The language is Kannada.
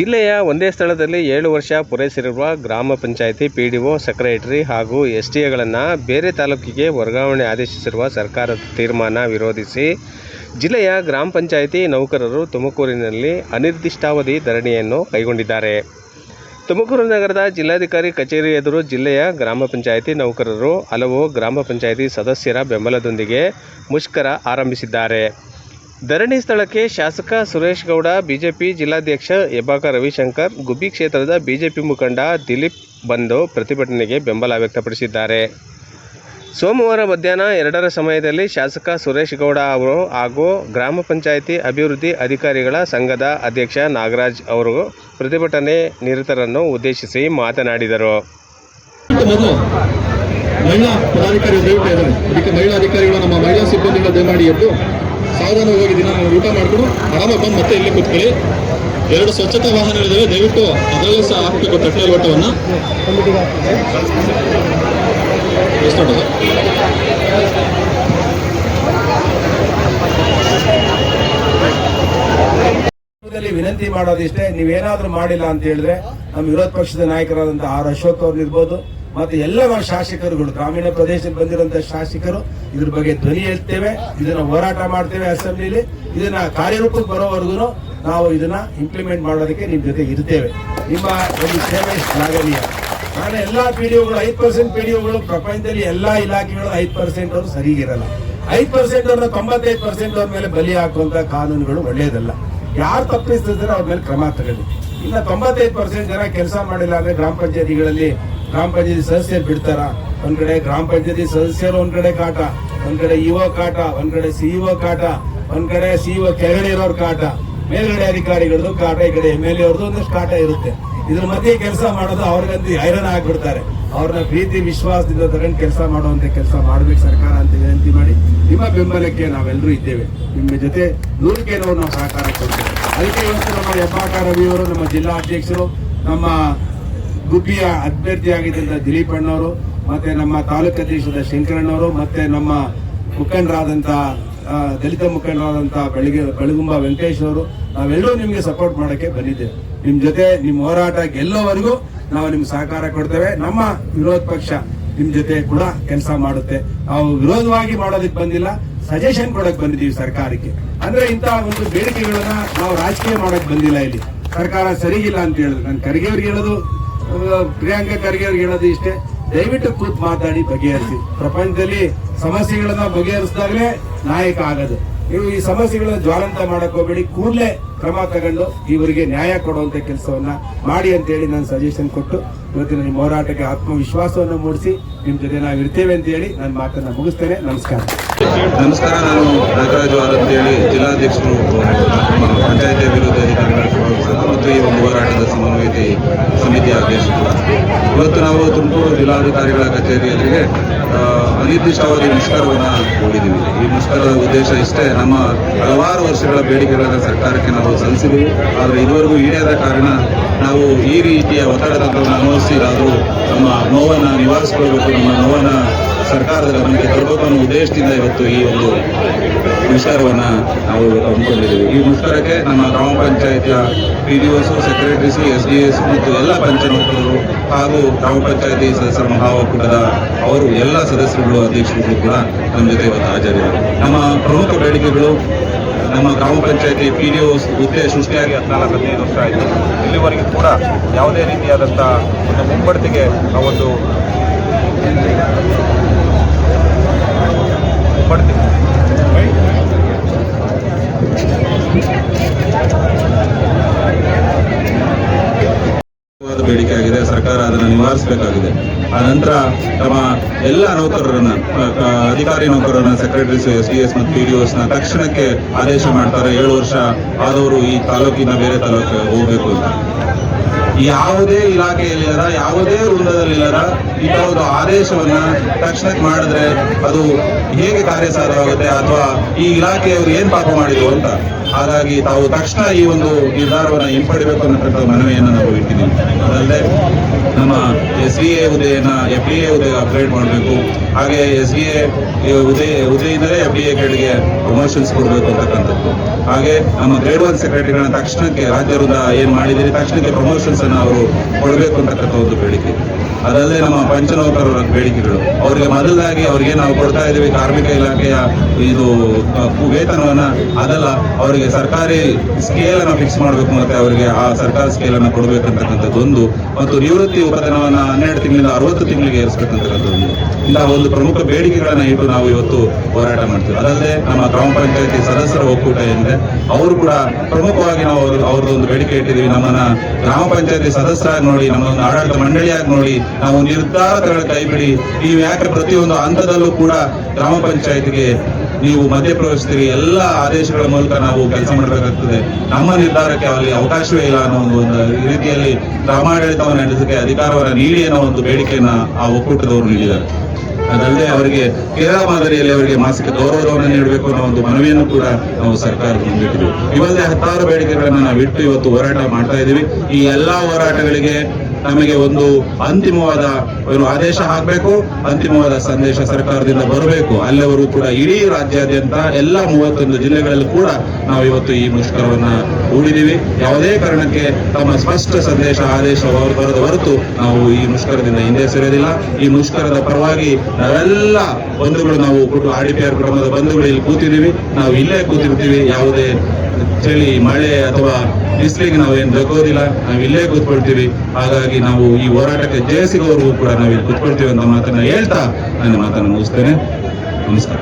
ಜಿಲ್ಲೆಯ ಒಂದೇ ಸ್ಥಳದಲ್ಲಿ ಏಳು ವರ್ಷ ಪೂರೈಸಿರುವ ಗ್ರಾಮ panchayat P D O secretary ಹಾಗೂ ಎಸ್ ಟಿ ಎಗಳನ್ನು ಬೇರೆ ತಾಲೂಕಿಗೆ ವರ್ಗಾವಣೆ ಆದೇಶಿಸಿರುವ ಸರ್ಕಾರದ ತೀರ್ಮಾನ ವಿರೋಧಿಸಿ ಜಿಲ್ಲೆಯ ಗ್ರಾಮ ಪಂಚಾಯಿತಿ ನೌಕರರು ತುಮಕೂರಿನಲ್ಲಿ ಅನಿರ್ದಿಷ್ಟಾವಧಿ ಧರಣಿಯನ್ನು ಕೈಗೊಂಡಿದ್ದಾರೆ. ತುಮಕೂರು ನಗರದ ಜಿಲ್ಲಾಧಿಕಾರಿ ಕಚೇರಿ ಎದುರು ಜಿಲ್ಲೆಯ ಗ್ರಾಮ ಪಂಚಾಯಿತಿ ನೌಕರರು ಹಲವು ಗ್ರಾಮ ಪಂಚಾಯಿತಿ ಸದಸ್ಯರ ಬೆಂಬಲದೊಂದಿಗೆ ಮುಷ್ಕರ ಆರಂಭಿಸಿದ್ದಾರೆ. ಧರಣಿ ಸ್ಥಳಕ್ಕೆ ಶಾಸಕ ಸುರೇಶ್ ಗೌಡ, ಬಿಜೆಪಿ ಜಿಲ್ಲಾಧ್ಯಕ್ಷ ಹೆಬ್ಬಾಕ ರವಿಶಂಕರ್, ಗುಬ್ಬಿ ಕ್ಷೇತ್ರದ ಬಿಜೆಪಿ ಮುಖಂಡ ದಿಲೀಪ್ ಬಂದು ಪ್ರತಿಭಟನೆಗೆ ಬೆಂಬಲ ವ್ಯಕ್ತಪಡಿಸಿದ್ದಾರೆ. ಸೋಮವಾರ ಮಧ್ಯಾಹ್ನ ಎರಡರ ಸಮಯದಲ್ಲಿ ಶಾಸಕ ಸುರೇಶ್ ಗೌಡ ಅವರು ಹಾಗೂ ಗ್ರಾಮ ಪಂಚಾಯಿತಿ ಅಭಿವೃದ್ಧಿ ಅಧಿಕಾರಿಗಳ ಸಂಘದ ಅಧ್ಯಕ್ಷ ನಾಗರಾಜ್ ಅವರು ಪ್ರತಿಭಟನೆ ನಿರತರನ್ನು ಉದ್ದೇಶಿಸಿ ಮಾತನಾಡಿದರು. ಮಹಿಳಾ ಪದಾಧಿಕಾರಿ ಅದಕ್ಕೆ ಮಹಿಳಾ ಅಧಿಕಾರಿಗಳು ನಮ್ಮ ಮಹಿಳಾ ಸಿಬ್ಬಂದಿಗಳ ದಯಮಾಡಿ ಎದ್ದು ಸಾವಧಾನವಾಗಿ ದಿನ ಊಟ ಮಾಡಿಕೊಂಡು ಆರಾಮಾಗಿ ಬಂದು ಮತ್ತೆ ಇಲ್ಲಿ ಕೂತ್ಕೊಳ್ಳಿ. ಎರಡು ಸ್ವಚ್ಛತಾ ವಾಹನಗಳಿದ್ದಾವೆ ದಯವಿಟ್ಟು ಅದರಲ್ಲೂ ಸಹ ಹಾಕಬೇಕು ತಟ್ಟೆ? ಸಂದರ್ಭದಲ್ಲಿ ವಿನಂತಿ ಮಾಡೋದಿಷ್ಟೇ. ನೀವೇನಾದ್ರೂ ಮಾಡಿಲ್ಲ ಅಂತ ಹೇಳಿದ್ರೆ ನಮ್ಮ ವಿರೋಧ ಪಕ್ಷದ ನಾಯಕರಾದಂತಹ ಆರ್ ಅಶೋಕ್ ಅವ್ರು ಇರ್ಬೋದು ಮತ್ತೆ ಎಲ್ಲ ಶಾಸಕರುಗಳು, ಗ್ರಾಮೀಣ ಪ್ರದೇಶಕ್ಕೆ ಬಂದಿರುವಂತಹ ಶಾಸಕರು, ಇದ್ರ ಬಗ್ಗೆ ಧ್ವನಿ ಎತ್ತೇವೆ ಇದನ್ನ ಹೋರಾಟ ಮಾಡ್ತೇವೆ ಅಸೆಂಬ್ಲಿಲಿ. ಇದನ್ನ ಕಾರ್ಯರೂಪಕ್ಕೆ ಬರೋವರೆಗೂ ನಾವು ಇದನ್ನ ಇಂಪ್ಲಿಮೆಂಟ್ ಮಾಡೋದಕ್ಕೆ ನಿಮ್ ಜೊತೆ ಇರ್ತೇವೆ. ನಿಮ್ಮ ಒಂದು ಸೇವೆ ಶ್ಲಾಘನೀಯ ನಾನು ಎಲ್ಲಾ ಪಿಡಿಒಗಳು ಐದು ಪರ್ಸೆಂಟ್ ಪಿಡಿಒಗಳು ಪ್ರಪಂಚದಲ್ಲಿ ಎಲ್ಲಾ ಇಲಾಖೆಗಳು ಐದು ಪರ್ಸೆಂಟ್ ಅವರು ಸರಿಗಿರಲ್ಲ ಐದು ಪರ್ಸೆಂಟ್ ಅವ್ರನ್ನ ತೊಂಬತ್ತೈದು ಪರ್ಸೆಂಟ್ ಅವ್ರ ಮೇಲೆ ಬಲಿ ಹಾಕುವಂತ ಕಾನೂನುಗಳು ಒಳ್ಳೆಯದಲ್ಲ ಯಾರು ತಪ್ಪಿಸ್ತಿದ್ರೆ ಅವ್ರ ಮೇಲೆ ಕ್ರಮ ತಗೊಳ್ಳಿ. ಇನ್ನ ತೊಂಬತ್ತೈದು ಪರ್ಸೆಂಟ್ ಜನ ಕೆಲಸ ಮಾಡಿಲ್ಲ ಅಂದ್ರೆ ಗ್ರಾಮ ಪಂಚಾಯತಿಗಳಲ್ಲಿ ಗ್ರಾಮ ಪಂಚಾಯತಿ ಸದಸ್ಯರು ಬಿಡ್ತಾರ. ಒಂದ್ ಕಡೆ ಗ್ರಾಮ ಪಂಚಾಯತಿ ಸದಸ್ಯರು ಒಂದ್ ಕಡೆ ಕಾಟ. ಒಂದ್ ಕಡೆ ಇಒ ಕಾಟ, ಒಂದ್ ಕಡೆ ಸಿಇಒ ಕಾಟ, ಒಂದ್ ಕಡೆ ಸಿಇಒ ಕೆಳಗಡೆ ಇರೋರ್ ಕಾಟ. ಮೇಲ್ಗಡೆ ಅಧಿಕಾರಿಗಳದ್ದು ಕಾಟ, ಈ ಕಡೆ ಎಂ ಎಲ್ ಎ ಅವ್ರದ್ದು ಒಂದಷ್ಟು ಕಾಟ ಇರುತ್ತೆ. ಇದ್ರ ಮಧ್ಯೆ ಕೆಲಸ ಮಾಡೋದು ಅವ್ರಿಗಂತೂ ಹೈರಾಣ ಆಗ್ಬಿಡ್ತಾರೆ. ಅವ್ರನ್ನ ಪ್ರೀತಿ, ವಿಶ್ವಾಸದಿಂದ ತಗೊಂಡು ಕೆಲಸ ಮಾಡುವಂತ ಕೆಲಸ ಮಾಡ್ಬೇಕು ಸರ್ಕಾರ ಅಂತ ವಿನಂತಿ ಮಾಡಿ ನಿಮ್ಮ ಬೆಂಬಲಕ್ಕೆ ನಾವೆಲ್ಲರೂ ಇದ್ದೇವೆ. ನಿಮ್ಮ ಜೊತೆ ನೂರಕ್ಕೆ ನೂರು ನಾವು ಸಹಕಾರ ಕೊಡ್ತೇವೆ. ಅದಕ್ಕೆ ಇವತ್ತು ನಮ್ಮ ಹೆಬ್ಬಾಕ ರವಿಯವರು ನಮ್ಮ ಜಿಲ್ಲಾ ಅಧ್ಯಕ್ಷರು, ನಮ್ಮ ಗುಬ್ಬಿಯ ಅಭ್ಯರ್ಥಿಯಾಗಿದ್ದಂಥ ದಿಲೀಪ್ ಅಣ್ಣವರು ಮತ್ತೆ ನಮ್ಮ ತಾಲೂಕು ಅಧ್ಯಕ್ಷದ ಶಂಕರಣ್ಣವರು ಮತ್ತೆ ನಮ್ಮ ಮುಖಂಡರಾದಂತ ಆ, ದಲಿತ ಮುಖಂಡರಾದಂಥ ಬೆಳಗ್ಗೆ ಬೆಳಗುಂಬ ವೆಂಕಟೇಶ್ ಅವರು ನಾವೆಲ್ಲರೂ ನಿಮಗೆ ಸಪೋರ್ಟ್ ಮಾಡೋಕ್ಕೆ ಬಂದಿದ್ದೇವೆ. ನಿಮ್ಮ ಜೊತೆ ನಿಮ್ಮ ಹೋರಾಟ ಗೆಲ್ಲೋವರೆಗೂ ನಾವು ನಿಮ್ಗೆ ಸಹಕಾರ ಕೊಡ್ತೇವೆ. ನಮ್ಮ ವಿರೋಧ ಪಕ್ಷ ನಿಮ್ಮ ಜೊತೆ ಕೂಡ ಕೆಲಸ ಮಾಡುತ್ತೆ. ನಾವು ವಿರೋಧವಾಗಿ ಮಾಡೋದಕ್ಕೆ ಬಂದಿಲ್ಲ ಸಜೆಷನ್ ಕೊಡಕ್ ಬಂದಿದ್ದೀವಿ ಸರ್ಕಾರಕ್ಕೆ. ಅಂದ್ರೆ ಇಂತ ಒಂದು ಬೇಡಿಕೆಗಳನ್ನ ನಾವು ರಾಜಕೀಯ ಮಾಡೋಕೆ ಬಂದಿಲ್ಲ ಇಲ್ಲಿ. ಸರ್ಕಾರ ಸರಿಗಿಲ್ಲ ಅಂತ ಹೇಳಿದ್ರು. ನಾನು ಖರ್ಗೆ ಅವ್ರಿಗೆ ಹೇಳೋದು ಪ್ರಿಯಾಂಕಾ ಖರ್ಗೆ ಅವ್ರಿಗೆ ಹೇಳೋದು ಇಷ್ಟೇ, ದಯವಿಟ್ಟು ಕೂತ್ ಮಾತಾಡಿ, ಬಗೆಹರಿಸಿ. ಪ್ರಪಂಚದಲ್ಲಿ ಸಮಸ್ಯೆಗಳನ್ನ ಬಗೆಹರಿಸಿದಾಗಲೇ ನಾಯಕ ಆಗೋದು. ನೀವು ಈ ಸಮಸ್ಯೆಗಳನ್ನ ಜ್ವಾಲಂತ ಮಾಡಕ್ ಹೋಗ್ಬೇಡಿ, ಕೂಡಲೇ ಕ್ರಮ ತಗೊಂಡು ಇವರಿಗೆ ನ್ಯಾಯ ಕೊಡುವಂತ ಕೆಲಸವನ್ನ ಮಾಡಿ ಅಂತ ಹೇಳಿ ನಾನು ಸಜೆಷನ್ ಕೊಟ್ಟು ಇವತ್ತಿನ ನಿಮ್ಮ ಹೋರಾಟಕ್ಕೆ ಆತ್ಮವಿಶ್ವಾಸವನ್ನು ಮೂಡಿಸಿ ನಿಮ್ಮ ಜೊತೆ ನಾವು ಇರ್ತೇವೆ ಅಂತ ಹೇಳಿ ನನ್ನ ಮಾತನ್ನ ಮುಗಿಸ್ತೇನೆ. ನಮಸ್ಕಾರ. ನಮಸ್ಕಾರ ನಾನು ನಾಗರಾಜು ಆರ್ ಅಂತೇಳಿ ಜಿಲ್ಲಾಧ್ಯಕ್ಷರು ಪಂಚಾಯತಿ ಅಭಿವೃದ್ಧಿ ಮತ್ತು ಈ ಒಂದು ಹೋರಾಟದ ಸಮನ್ವಯತೆ ಸಮಿತಿಯ ಇವತ್ತು ನಾವು ತುಮಕೂರು ಜಿಲ್ಲಾಧಿಕಾರಿಗಳ ಕಚೇರಿಯಲ್ಲಿ ಆ, ಅನಿರ್ದಿಷ್ಟಾವಧಿ ಮುಷ್ಕರವನ್ನು ಹೂಡಿದ್ದೀವಿ ಈ ಮುಷ್ಕರದ ಉದ್ದೇಶ ಇಷ್ಟೇ ನಮ್ಮ ಹಲವಾರು ವರ್ಷಗಳ ಬೇಡಿಕೆಗಳನ್ನು ಸರ್ಕಾರಕ್ಕೆ ನಾವು ಸಲ್ಲಿಸಿದ್ದೀವಿ. ಆದರೆ ಇದುವರೆಗೂ ಈಡೇರದ ಕಾರಣ ನಾವು ಈ ರೀತಿಯ ಒತ್ತಡ ತಂತ್ರವನ್ನು ಅನುಭವಿಸಿದಾದರೂ ನಮ್ಮ ನೋವನ್ನು ನಿವಾರಿಸಿಕೊಳ್ಬೇಕು, ನಮ್ಮ ನೋವನ್ನು ಸರ್ಕಾರದ ಗಮನಕ್ಕೆ ತರಬೇಕು ಅನ್ನೋ ಉದ್ದೇಶದಿಂದ ಇವತ್ತು ಈ ಒಂದು ವಿಚಾರವನ್ನು ನಾವು ಹಮ್ಮಿಕೊಂಡಿದ್ದೀವಿ. ಈ ಮುಷ್ಕರಕ್ಕೆ ನಮ್ಮ ಗ್ರಾಮ ಪಂಚಾಯತಿಯ P D Os secretaries S D S ಮತ್ತು ಎಲ್ಲ ಪಂಚಾಯತ್ಗಳು ಹಾಗೂ ಗ್ರಾಮ ಪಂಚಾಯತಿ ಸದಸ್ಯರ ಮಹಾಒಕ್ಕೂಟದ ಅವರು ಎಲ್ಲ ಸದಸ್ಯರುಗಳು, ಅಧ್ಯಕ್ಷರುಗಳು ಕೂಡ ನಮ್ಮ ಜೊತೆ ಇವತ್ತು ಹಾಜರಿದ್ದಾರೆ. ನಮ್ಮ ಪ್ರಮುಖ ಬೇಡಿಕೆಗಳು ನಮ್ಮ ಗ್ರಾಮ ಪಂಚಾಯತಿ ಪಿ ಡಿ ಒ ಹುದ್ದೆ ಸೃಷ್ಟಿಯಾಗಿ ಹದಿನಾಲ್ಕು, ಹದಿನೈದು ವರ್ಷ ಆಯಿತು. ಇಲ್ಲಿವರೆಗೂ ಕೂಡ ಯಾವುದೇ ರೀತಿಯಾದಂಥ ಒಂದು ಮುಂಬಡ್ತಿಗೆ ಆ ಒಂದು ಮುಂಬಡ್ತಿ ವಾದ ಬೇಡಿಕೆ ಆಗಿದೆ ಸರ್ಕಾರ ಅದನ್ನು ನಿವಾರಿಸಬೇಕಾಗಿದೆ. ಆ ನಂತರ ತಮ್ಮ ಎಲ್ಲ ನೌಕರರನ್ನ ಅಧಿಕಾರಿ ನೌಕರರನ್ನ ಸೆಕ್ರೆಟರೀಸ್ ಎಸ್ ಡಿ ಎಸ್ ಮತ್ತು ಪಿ ಡಿ ನ ತಕ್ಷಣಕ್ಕೆ ಆದೇಶ ಮಾಡ್ತಾರೆ. ಏಳು ವರ್ಷ ಆದವರು ಈ ತಾಲೂಕಿನ ಬೇರೆ ತಾಲೂಕಿಗೆ ಹೋಗಬೇಕು ಅಂತ. ಯಾವುದೇ ಇಲಾಖೆಯಲ್ಲಿಲ್ಲದ, ಯಾವುದೇ ವೃಂದದಲ್ಲಿಲ್ಲದ ಒಂದು ಆದೇಶವನ್ನ ತಕ್ಷಣಕ್ಕೆ ಮಾಡಿದ್ರೆ ಅದು ಹೇಗೆ ಕಾರ್ಯಸಾಧ್ಯವಾಗುತ್ತೆ ಅಥವಾ ಈ ಇಲಾಖೆಯವರು ಏನ್ ಪಾಪ ಮಾಡಿದ್ರು ಅಂತ. ಹಾಗಾಗಿ ತಾವು ತಕ್ಷಣ ಈ ಒಂದು ನಿರ್ಧಾರವನ್ನು ಹಿಂಪಡಿಬೇಕು ಅನ್ನತಕ್ಕಂಥ ಮನವಿಯನ್ನು ನಾವು ಇಟ್ಟಿದ್ದೀವಿ. ಅದಲ್ಲದೆ ನಮ್ಮ ಎಸ್ ಬಿ ಎ ಹುದ್ದೆಯನ್ನ ಎಫ್ ಡಿ ಎ ಹುದ್ದೆಗೆ ಅಪ್ಗ್ರೇಡ್ ಮಾಡಬೇಕು. ಹಾಗೆ ಎಸ್ ಬಿ ಎ ಹುದ್ದೆ ಹುದ್ದೆಯಿಂದಲೇ ಎಫ್ ಡಿ ಎಗಳಿಗೆ ಪ್ರಮೋಷನ್ಸ್ ಕೊಡಬೇಕು ಅಂತಕ್ಕಂಥದ್ದು. ಹಾಗೆ ನಮ್ಮ ಗ್ರೇಡ್ ಒನ್ ಸೆಕ್ರೆಟರಿಗಳನ್ನ ತಕ್ಷಣಕ್ಕೆ ರಾಜ್ಯ ಏನ್ ಮಾಡಿದಿರಿ, ತಕ್ಷಣಕ್ಕೆ ಪ್ರಮೋಷನ್ಸ್ ಅನ್ನ ಅವರು ಕೊಡಬೇಕು ಅಂತಕ್ಕಂಥ ಒಂದು ಬೇಡಿಕೆ. ಅದಲ್ಲದೆ ನಮ್ಮ ಪಂಚನೌಕರರ ಬೇಡಿಕೆಗಳು. ಅವರಿಗೆ ಮೊದಲಾಗಿ ಅವರಿಗೆ ನಾವು ಕೊಡ್ತಾ ಇದ್ದೀವಿ ಕಾರ್ಮಿಕ ಇಲಾಖೆಯ ಇದು ವೇತನವನ್ನ. ಅದಲ್ಲ, ಅವರಿಗೆ ಸರ್ಕಾರಿ ಸ್ಕೇಲ್ ಅನ್ನ ಫಿಕ್ಸ್ ಮಾಡಬೇಕು ಮತ್ತೆ ಅವರಿಗೆ ಆ ಸರ್ಕಾರ ಸ್ಕೇಲ್ ಅನ್ನ ಕೊಡಬೇಕಂತಕ್ಕಂಥದ್ದು ಒಂದು ಮತ್ತು ನಿವೃತ್ತಿ ಉಪಧನವನ್ನ ಹನ್ನೆರಡು ತಿಂಗಳಿಂದ ಅರವತ್ತು ತಿಂಗಳಿಗೆ ಏರಿಸಬೇಕಂತಕ್ಕಂಥದ್ದು ಒಂದು ಇಂತಹ ಒಂದು ಪ್ರಮುಖ ಬೇಡಿಕೆಗಳನ್ನ ಇಟ್ಟು ನಾವು ಇವತ್ತು ಹೋರಾಟ ಮಾಡ್ತೀವಿ. ಅದಲ್ಲದೆ ನಮ್ಮ ಗ್ರಾಮ ಪಂಚಾಯತಿ ಸದಸ್ಯರ ಒಕ್ಕೂಟ ಏನಿದೆ, ಅವರು ಕೂಡ ಪ್ರಮುಖವಾಗಿ ನಾವು ಅವ್ರ ಅವ್ರದ್ದು ಒಂದು ಬೇಡಿಕೆ ಇಟ್ಟಿದ್ದೀವಿ. ನಮ್ಮನ್ನ ಗ್ರಾಮ ಪಂಚಾಯತಿ ಸದಸ್ಯರಾಗಿ ನೋಡಿ ನಮ್ಮೊಂದು ಆಡಳಿತ ಮಂಡಳಿಯಾಗಿ ನೋಡಿ, ನಾವು ನಿರ್ಧಾರ ಕೈ ಬಿಡಿ. ನೀವು ಯಾಕೆ ಪ್ರತಿಯೊಂದು ಹಂತದಲ್ಲೂ ಕೂಡ ಗ್ರಾಮ ಪಂಚಾಯತಿಗೆ ನೀವು ಮಧ್ಯಪ್ರವೇಶಿಸ್ತೀರಿ ಎಲ್ಲ ಆದೇಶಗಳ ಮೂಲಕ ನಾವು ಕೆಲಸ ಮಾಡಬೇಕಾಗ್ತದೆ. ನಮ್ಮ ನಿರ್ಧಾರಕ್ಕೆ ಅಲ್ಲಿ ಅವಕಾಶವೇ ಇಲ್ಲ ಅನ್ನೋ ಒಂದು ಒಂದು ರೀತಿಯಲ್ಲಿ ಗ್ರಾಮಾಡಳಿತವನ್ನು ನಡೆಸಕ್ಕೆ ಅಧಿಕಾರವನ್ನ ನೀಡಿ ಅನ್ನೋ ಒಂದು ಬೇಡಿಕೆಯನ್ನ ಆ ಒಕ್ಕೂಟದವರು ನೀಡಿದ್ದಾರೆ. ಅದಲ್ಲದೆ ಅವರಿಗೆ ಕೇರಳ ಮಾದರಿಯಲ್ಲಿ ಅವರಿಗೆ ಮಾಸಿಕ ಗೌರವವನ್ನು ನೀಡಬೇಕು ಅನ್ನೋ ಒಂದು ಮನವಿಯನ್ನು ಕೂಡ ನಾವು ಸರ್ಕಾರ ಮುಂದಿಟ್ಟಿದ್ದೀವಿ ಇವಲ್ಲದೆ ಹತ್ತಾರು ಬೇಡಿಕೆಗಳನ್ನು ನಾವು ಇಟ್ಟು ಇವತ್ತು ಹೋರಾಟ ಮಾಡ್ತಾ ಇದ್ದೀವಿ. ಈ ಎಲ್ಲಾ ಹೋರಾಟಗಳಿಗೆ ನಮಗೆ ಒಂದು ಅಂತಿಮವಾದ ಒಂದು ಆದೇಶ ಹಾಕಬೇಕು, ಅಂತಿಮವಾದ ಸಂದೇಶ ಸರ್ಕಾರದಿಂದ ಬರಬೇಕು. ಅಲ್ಲಿವರು ಕೂಡ ಇಡೀ ರಾಜ್ಯಾದ್ಯಂತ ಎಲ್ಲ ಮೂವತ್ತೊಂದು ಜಿಲ್ಲೆಗಳಲ್ಲಿ ಕೂಡ ನಾವು ಇವತ್ತು ಈ ಮುಷ್ಕರವನ್ನ ಹೂಡಿದೀವಿ ಯಾವುದೇ ಕಾರಣಕ್ಕೆ ತಮ್ಮ ಸ್ಪಷ್ಟ ಸಂದೇಶ, ಆದೇಶ ಬರದ ಹೊರತು ನಾವು ಈ ಮುಷ್ಕರದಿಂದ ಹಿಂದೆ ಸರಿಯೋದಿಲ್ಲ ಈ ಮುಷ್ಕರದ ಪರವಾಗಿ ನಾವೆಲ್ಲ ಬಂಧುಗಳು, ನಾವು ಆರ್ ಡಿ ಪಿ ಆರ್ ಕುಟುಂಬದ ಬಂಧುಗಳು ಇಲ್ಲಿ ಕೂತಿದ್ದೀವಿ. ನಾವು ಇಲ್ಲೇ ಕೂತಿರ್ತೀವಿ. ಯಾವುದೇ ಚಳಿ, ಮಳೆ ಅಥವಾ ಬಿಸಿಲಿಗೆ ನಾವೇನು ಜಗೋದಿಲ್ಲ ನಾವು ಇಲ್ಲೇ ಕೂತ್ಕೊಳ್ತೀವಿ. ಹಾಗಾಗಿ ನಾವು ಈ ಹೋರಾಟಕ್ಕೆ ಜಯ ಸಿಗೋವರೆಗೂ ಕೂಡ ನಾವು ಇಲ್ಲಿ ಕೂತ್ಕೊಳ್ತೀವಿ ಅಂತ ಮಾತನ್ನ ಹೇಳ್ತಾ ನನ್ನ ಮಾತನ್ನು ಮುಗಿಸ್ತೇನೆ. ನಮಸ್ಕಾರ.